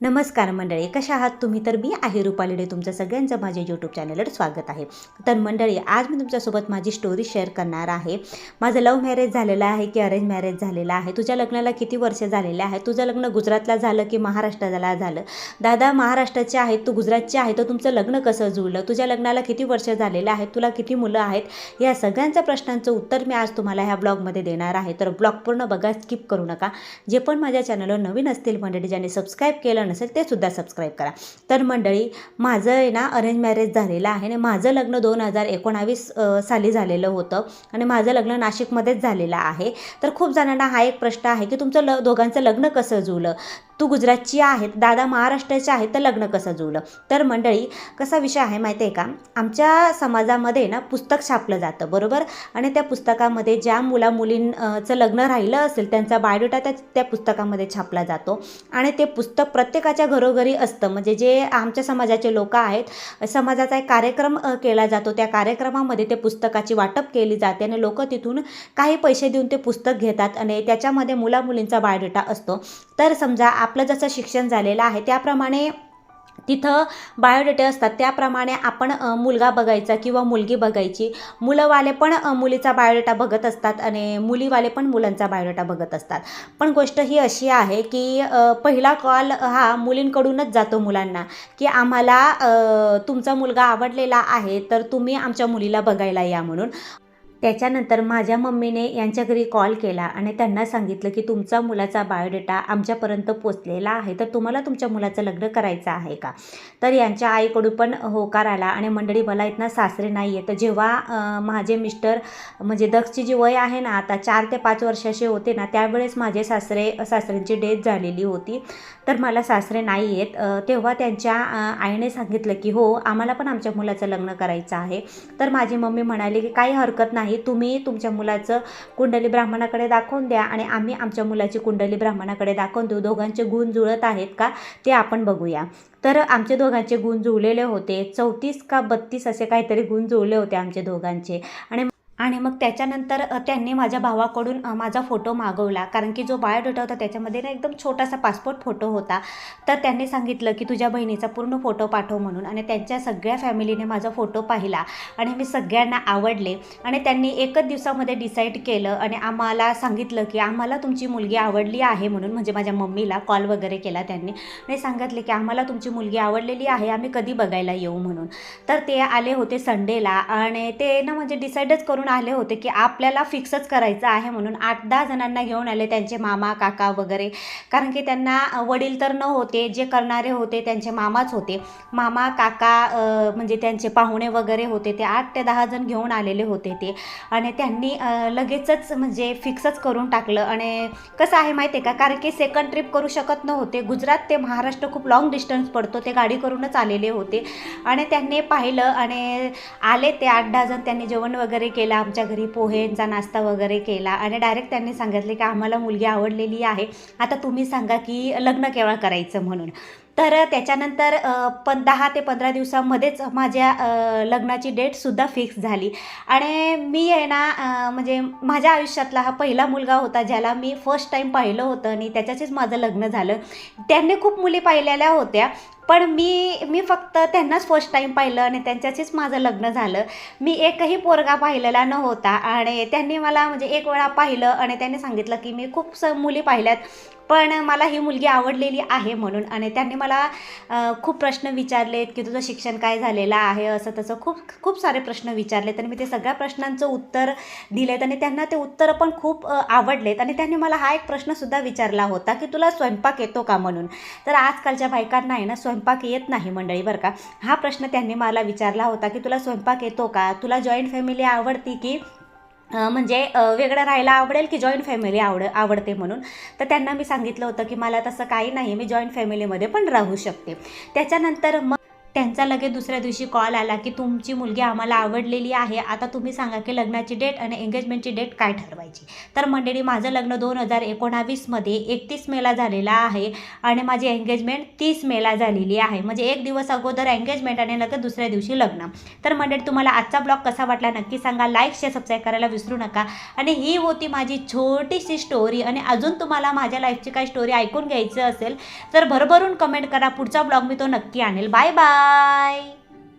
नमस्कार मंडळी कशा आहात तुम्ही? तर मी आहे रुपालीडे तुमचं सगळ्यांचं माझ्या यूट्यूब चॅनलवर स्वागत आहे. तर मंडळी आज मी तुमच्यासोबत माझी स्टोरी शेअर करणार आहे. माझं लव्ह मॅरेज झालेलं आहे की अरेंज मॅरेज झालेलं आहे? तुझ्या लग्नाला किती वर्ष झालेले आहे तुझं लग्न गुजरातला झालं की महाराष्ट्राला झालं? दादा महाराष्ट्राचे आहेत तू गुजरातचे आहे तर तुमचं लग्न कसं जुळलं? तुझ्या लग्नाला किती वर्ष झालेलं आहेत? तुला किती मुलं आहेत? या सगळ्यांच्या प्रश्नांचं उत्तर मी आज तुम्हाला ह्या ब्लॉगमध्ये देणार आहे. तर ब्लॉग पूर्ण बघा स्किप करू नका. जे पण माझ्या चॅनलवर नवीन असतील मंडळी ज्याने सबस्क्राईब केलं नसेल ते सुद्धा सबस्क्राईब करा. तर मंडळी माझं आहे ना अरेंज मॅरेज झालेलं आहे आणि माझं लग्न दोन हजार एकोणावीस साली झालेलं होतं आणि माझं लग्न नाशिकमध्येच झालेलं आहे. तर खूप जणांना हा एक प्रश्न आहे की तुमचं ल दोघांचं लग्न कसं जुळलं? तू गुजरातची आहे दादा महाराष्ट्राचे आहेत तर लग्न कसं जुळलं? तर मंडळी कसा विषय आहे माहिती आहे का? आमच्या समाजामध्ये ना पुस्तक छापलं जातं बरोबर? आणि त्या पुस्तकामध्ये ज्या मुला मुलींचं लग्न राहिलं असेल त्यांचा बायोडेटा त्या त्या पुस्तकामध्ये छापला जातो. आणि ते पुस्तक प्रत्येकाच्या घरोघरी असतं. म्हणजे जे आमच्या समाजाचे लोक आहेत समाजाचा एक कार्यक्रम केला जातो. त्या कार्यक्रमामध्ये ते पुस्तकाची वाटप केली जाते आणि लोक तिथून काही पैसे देऊन ते पुस्तक घेतात. आणि त्याच्यामध्ये मुला मुलींचा बायोडेटा असतो. तर समजा आपलं जसं शिक्षण झालेलं आहे त्याप्रमाणे तिथं बायोडेटे असतात. त्याप्रमाणे आपण मुलगा बघायचा किंवा मुलगी बघायची. मुलंवाले पण मुलीचा बायोडेटा बघत असतात आणि मुलीवाले पण मुलांचा बायोडेटा बघत असतात. पण गोष्ट ही अशी आहे की पहिला कॉल हा मुलींकडूनच जातो मुलांना की आम्हाला तुमचा मुलगा आवडलेला आहे तर तुम्ही आमच्या मुलीला बघायला या म्हणून. त्याच्यानंतर माझ्या मम्मीने यांच्या घरी कॉल केला आणि त्यांना सांगितलं की तुमचा मुलाचा बायोडेटा आमच्यापर्यंत पोचलेला आहे. तर तुम्हाला तुमच्या मुलाचं लग्न करायचं आहे का? तर यांच्या आईकडून पण होकार आला आणि मंडळी मला इथनं सासरे नाही आहे तर जेव्हा माझे मिस्टर म्हणजे दक्षची जी वय आहे ना आता चार ते पाच वर्षाचे होते ना त्यावेळेस माझे सासरे सासऱ्यांची डेथ झालेली होती. तर मला सासरे नाही आहेत तेव्हा त्यांच्या आईने सांगितलं की हो आम्हाला पण आमच्या मुलाचं लग्न करायचं आहे. तर माझी मम्मी म्हणाली की काही हरकत नाही. तुम्ही तुमच्या मुलाचं कुंडली ब्राह्मणाकडे दाखवून द्या आणि आम्ही आमच्या मुलाची कुंडली ब्राह्मणाकडे दाखवून देऊ. दोघांचे गुण जुळत आहेत का ते आपण बघूया. तर आमचे दोघांचे गुण जुळलेले होते. चौतीस का बत्तीस असे काहीतरी गुण जुळले होते आमचे दोघांचे. आणि आणि मग त्याच्यानंतर त्यांनी माझ्या भावाकडून माझा फोटो मागवला. कारण की जो बायोडेटा होता त्याच्यामध्ये ना एकदम छोटासा पासपोर्ट फोटो होता. तर त्यांनी सांगितलं की तुझ्या बहिणीचा पूर्ण फोटो पाठव म्हणून. आणि त्यांच्या सगळ्या फॅमिलीने माझा फोटो पाहिला आणि मी सगळ्यांना आवडले. आणि त्यांनी एकच दिवसामध्ये डिसाईड केलं आणि आम्हाला सांगितलं की आम्हाला तुमची मुलगी आवडली आहे म्हणून म्हणजे माझ्या मम्मीला कॉल वगैरे केला त्यांनी. आणि सांगितले की आम्हाला तुमची मुलगी आवडलेली आहे आम्ही कधी बघायला येऊ म्हणून. तर ते आले होते संडेला आणि ते ना म्हणजे डिसाईडच करून आले होते की आपल्याला फिक्सच करायचं आहे म्हणून आठ दहा जणांना घेऊन आले त्यांचे मामा काका वगैरे. कारण की त्यांना वडील तर न होते जे करणारे होते त्यांचे मामाच होते. मामा काका म्हणजे त्यांचे पाहुणे वगैरे होते ते आठ ते दहा जण घेऊन आलेले होते ते. आणि त्यांनी लगेचच म्हणजे फिक्सच करून टाकलं. आणि कसं आहे माहिती आहे का? कारण की सेकंड ट्रिप करू शकत नव्हते. गुजरात ते महाराष्ट्र खूप लॉंग डिस्टन्स पडतो. ते गाडी करूनच आलेले होते. आणि त्यांनी पाहिलं आणि आले ते आठ दहा जण. त्यांनी जेवण वगैरे केलं. आमच्या घरी पोह्यांचा नाश्ता वगैरे केला. आणि डायरेक्ट त्यांनी सांगितले की आम्हाला मुलगी आवडलेली आहे. आता तुम्ही सांगा की लग्न केव्हा करायचं म्हणून. तर त्याच्यानंतर पण दहा ते पंधरा दिवसामध्येच माझ्या लग्नाची डेटसुद्धा फिक्स झाली. आणि मी आहे ना म्हणजे माझ्या आयुष्यातला हा पहिला मुलगा होता ज्याला मी फर्स्ट टाईम पाहिलं होतं आणि त्याच्याशीच माझं लग्न झालं. त्यांनी खूप मुली पाहिलेल्या होत्या पण मी मी फक्त त्यांनाच फर्स्ट टाईम पाहिलं आणि त्यांच्याशीच माझं लग्न झालं. मी एकही पोरगा पाहिलेला नव्हता आणि त्यांनी मला म्हणजे एक वेळा पाहिलं आणि त्यांनी सांगितलं की मी खूप स मुली पाहिल्यात. पण मला ही मुलगी आवडलेली आहे म्हणून. आणि त्यांनी मला खूप प्रश्न विचारलेत की तुझं शिक्षण काय झालेलं आहे? असं तसं खूप खूप सारे प्रश्न विचारलेत आणि मी ते सगळ्या प्रश्नांचं उत्तर दिलेत आणि त्यांना ते उत्तरं पण खूप आवडलेत. आणि त्यांनी मला हा एक प्रश्नसुद्धा विचारला होता की तुला स्वयंपाक येतो का म्हणून? तर आजकालच्या बायकांना आहे ना स्वयंपाक येत नाही मंडळी बरं का? हा प्रश्न त्यांनी मला विचारला होता की तुला स्वयंपाक येतो का? तुला जॉईंट फॅमिली आवडती की म्हणजे वेगळं राहायला आवडेल की जॉईंट फॅमिली आवड आवडते म्हणून? तर त्यांना मी सांगितलं होतं की मला तसं काही नाही मी जॉईंट फॅमिलीमध्ये पण राहू शकते. त्याच्यानंतर मग त्यांचा लगेच दुसऱ्या दिवशी कॉल आला की तुमची मुलगी आम्हाला आवडलेली आहे. आता तुम्ही सांगा की लग्नाची डेट आणि एंगेजमेंटची डेट काय ठरवायची? तर मंडळी माझं लग्न दोन हजार एकोणावीसमध्ये एकतीस मेला झालेलं आहे आणि माझी एंगेजमेंट तीस मेला झालेली आहे. म्हणजे एक दिवस अगोदर एंगेजमेंट आणि लगेच दुसऱ्या दिवशी लग्न. तर मंडळी तुम्हाला आजचा ब्लॉग कसा वाटला नक्की सांगा. लाईक शेअर सबस्क्राईब करायला विसरू नका. आणि ही होती माझी छोटीशी स्टोरी आणि अजून तुम्हाला माझ्या लाईफची काही स्टोरी ऐकून घ्यायचं असेल तर भरभरून कमेंट करा. पुढचा ब्लॉग मी तो नक्की आणेल. Bye bye Bye.